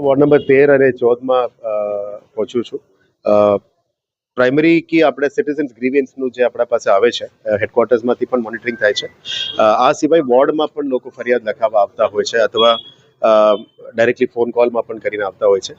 Ward number તેર અને ચૌદમાં અ, પહોંચું છું. પ્રાઇમરી કી આપણે સિટીઝન્સ ગ્રીવિયન્સનું જે આપણા પાસે આવે છે હેડક્વાર્ટર્સમાંથી પણ મોનિટરિંગ થાય છે. આ સિવાય વોર્ડમાં પણ લોકો ફરિયાદ લખાવવા આવતા હોય છે અથવા ડાયરેક્ટલી ફોન કોલમાં પણ કરીને આવતા હોય છે.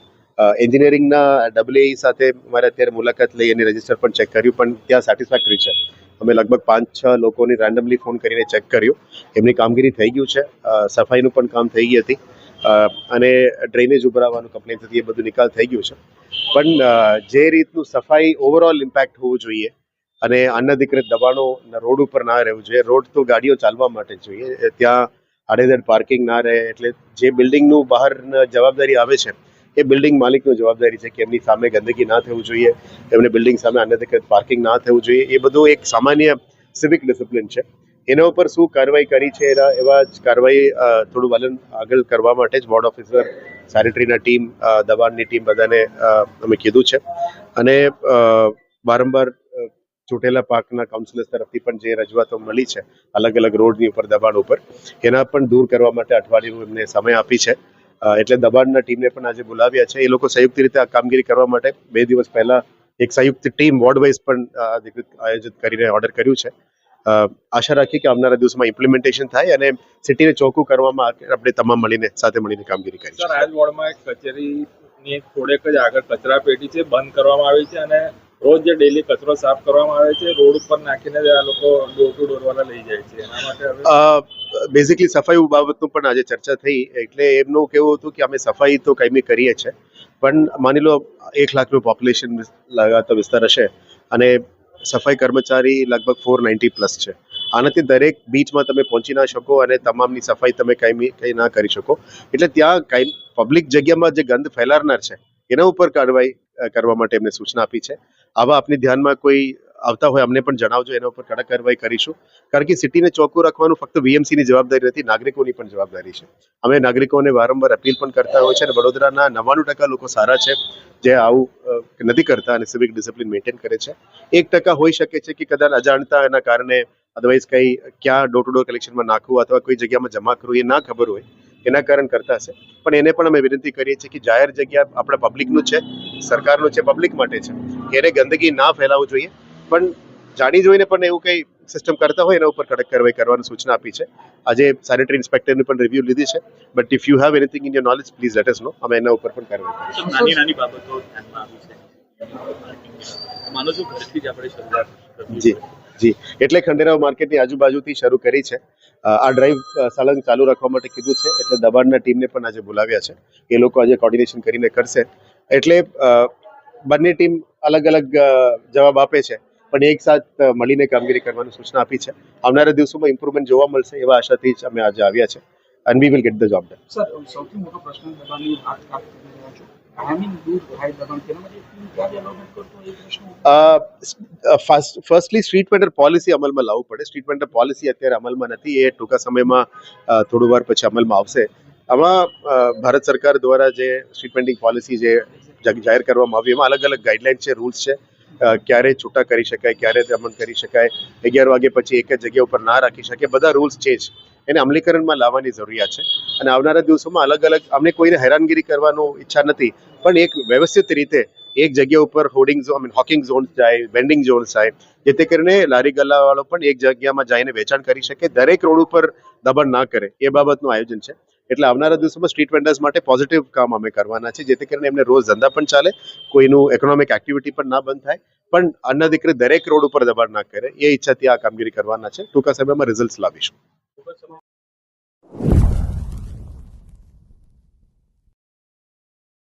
એન્જિનિયરિંગના ડબલ્યુઈ સાથે મારે અત્યારે મુલાકાત લઈ અને રજિસ્ટર પણ ચેક કર્યું પણ ત્યાં સેટિસ્ફેક્ટરી છે. અમે લગભગ પાંચ છ લોકોની રેન્ડમલી ફોન કરીને ચેક કર્યું. એમની કામગીરી થઈ ગયું છે. સફાઈનું પણ કામ થઈ ગઈ હતી. અને ડ્રેનેજ ઉભરાવાનું કમ્પ્લેન થતી એ બધું નિકાલ થઈ ગયું છે. પણ જે રીતનું સફાઈ ઓવરઓલ ઇમ્પેક્ટ હોવું જોઈએ અને અનધિકૃત દબાણો રોડ ઉપર ના રહેવું જોઈએ. રોડ તો ગાડીઓ ચાલવા માટે જોઈએ. ત્યાં આડેધડ પાર્કિંગ ના રહે એટલે જે બિલ્ડિંગનું બહાર જવાબદારી આવે છે, એ બિલ્ડિંગ માલિકનું જવાબદારી છે કે એમની સામે ગંદકી ના થવું જોઈએ. એમને બિલ્ડિંગ સામે અનધિકૃત પાર્કિંગ ના થવું જોઈએ. એ બધું એક સામાન્ય સિવિક ડિસિપ્લિન છે. એના ઉપર શું કાર્યવાહી કરી છે? એના એવા જ કાર્યવાહી થોડું વલણ આગળ કરવા માટે જ વોર્ડ ઓફિસર સેનેટરીના ટીમ દબાણની ટીમ બધાને અમે કીધું છે. અને વારંવાર ચૂંટેલા પાકના કાઉન્સિલર્સ તરફથી પણ જે રજૂઆતો મળી છે, અલગ અલગ રોડની ઉપર, દબાણ ઉપર, એના પણ દૂર કરવા માટે અઠવાડિયું એમને સમય આપી છે. એટલે દબાણના ટીમને પણ આજે બોલાવ્યા છે. એ લોકો સંયુક્ત રીતે આ કામગીરી કરવા માટે બે દિવસ પહેલા એક સંયુક્ત ટીમ વોર્ડ વાઇઝ પણ આયોજિત કરીને ઓર્ડર કર્યું છે. આશા રાખીએ કે આવનારા દિવસમાં ઇમ્પ્લિમેન્ટેશન થાય અને સિટીને ચોખ્ખું કરવામાં આપણે તમામ મળીને સાથે મળીને કામગીરી કરી સર આજ વોર્ડમાં એક કચેરીની થોડેક જ આગળ કચરા પેટી છે બંધ કરવામાં આવી છે અને રોજ જે ડેલી કચરો સાફ કરવામાં આવે છે રોડ ઉપર નાખીને આ લોકો ડોર ટુ ડોર વાળા લઈ જાય છે. એના માટે બેઝિકલી સફાઈ બાબતનું પણ આજે ચર્ચા થઈ એટલે એમનું કેવું હતું કે અમે સફાઈ તો કાયમી કરીએ છીએ પણ માની લો એક લાખનું પોપ્યુલેશન લગાતો વિસ્તાર હશે અને સફાઈ કર્મચારી લગભગ ફોર નાઇન્ટી પ્લસ છે. આનાથી દરેક બીચમાં તમે પહોંચી ના શકો અને તમામની સફાઈ તમે કાયમી કંઈ ના કરી શકો. એટલે ત્યાં કાંઈ પબ્લિક જગ્યામાં જે ગંધ ફેલાવનાર છે, એના ઉપર કાર્યવાહી કરવા માટે એમને સૂચના આપી છે. આવા આપની ધ્યાનમાં કોઈ આવતા હોય અમને પણ જણાવજો, એના ઉપર કડક કાર્યવાહી કરીશું. કારણ કે સિટીને ચોખ્ખું રાખવાનું ફક્ત વીએમસીની જવાબદારી નથી, નાગરિકોની પણ જવાબદારી છે. અમે નાગરિકોને વારંવાર અપીલ પણ કરતા હોય છે અને વડોદરાના નવ્વાણું ટકા લોકો સારા છે, જે આવું નથી કરતા અને સિવિક ડિસિપ્લિન મેન્ટેન કરે છે. એક ટકા હોઈ શકે છે કે કદાચ અજાણતા એના કારણે અદરવાઇઝ કંઈ ક્યાં ડોર ટુ ડોર કલેક્શનમાં નાખવું અથવા કોઈ જગ્યામાં જમા કરવું એ ના ખબર હોય, એના કારણ કરતા હશે પણ એને પણ અમે વિનંતી કરીએ છીએ કે જાહેર જગ્યા આપણા પબ્લિકનું છે, સરકારનું છે પબ્લિક માટે છે. એને ગંદકી ના ફેલાવવું જોઈએ. પણ જાણી જોઈને પણ એવું કંઈ સિસ્ટમ કરતા હોય એના ઉપર કડક કાર્યવાહી કરવાની સૂચના આપી છે. આજે સેનેટરી ઇન્સ્પેક્ટરની પણ રિવ્યૂ લીધી છે. But if you have anything in your knowledge please let us know અમે એના ઉપર પણ કાર્યવાહી કરીશું. નાની નાની બાબતો ધ્યાનમાં આવી છે. માનો છો ઘરથી જ આપણે શરૂઆત જી જી. એટલે ખંડેરાવ માર્કેટની આજુબાજુથી શરૂ કરી છે. આ ડ્રાઈવ સલંગ ચાલુ રાખવા માટે કીધું છે. એટલે દબાણના ટીમને પણ આજે બોલાવ્યા છે. એ લોકો આજે કોર્ડિનેશન કરીને કરશે. એટલે બંને ટીમ અલગ અલગ જવાબ આપે છે. પણ એક સાથ મળીને કામગીરી કરવાની સૂચના આપી છે. આવનારા દિવસોમાં ઇમ્પ્રુવમેન્ટ જોવા મળશે એવા આશાથી જ અમે આજે આવ્યા છે. And we will get the job done sir સૌથી મોટો પ્રશ્ન દબાણની વાત કરી રહ્યા છો. ફર્સ્ટલી સ્ટ્રીટ વેન્ડર પોલિસી અમલમાં લાવવું પડે. સ્ટ્રીટ વેન્ડર પોલિસી અત્યારે અમલમાં નથી. એ ટૂંકા સમયમાં થોડું વાર પછી અમલમાં આવશે. આમાં ભારત સરકાર દ્વારા જે સ્ટ્રીટ વેન્ડિંગ પોલિસી જે જાહેર કરવામાં આવી એમાં અલગ અલગ ગાઈડલાઇન છે રૂલ્સ છે. ક્યારે છૂટા કરી શકાય ક્યારે દમન કરી શકાય, અગિયાર વાગે પછી એક જ જગ્યા ઉપર ના રાખી શકે બધા રૂલ્સ છે એને અમલીકરણમાં લાવવાની જરૂરિયાત છે. અને આવનારા દિવસોમાં અલગ અલગ, અમને કોઈને હેરાનગીરી કરવાનો ઈચ્છા નથી, પણ એક વ્યવસ્થિત રીતે એક જગ્યા ઉપર hoarding zone mean hawking zone જાય વેન્ડિંગ ઝોન થાય જેથી કરીને લારી ગલ્લાવાળો પણ એક જગ્યામાં જઈને વેચાણ કરી શકે, દરેક રોડ ઉપર દબાણ ના કરે. એ બાબતનું આયોજન છે. એટલે આવનારા દિવસોમાં સ્ટ્રીટ વેન્ડર્સ માટે પોઝિટિવ કામ અમે કરવાના છે જેથી કરીને એમને રોજ ધંધા પણ ચાલે, કોઈનું ઇકોનોમિક એક્ટિવિટી પણ ના બંધ થાય, પણ અનધિકૃત દરેક રોડ ઉપર દબાણ ના કરે, એ ઈચ્છાથી આ કામગીરી કરવાના છે. ટૂંકા સમયમાં રિઝલ્ટ લાવીશું.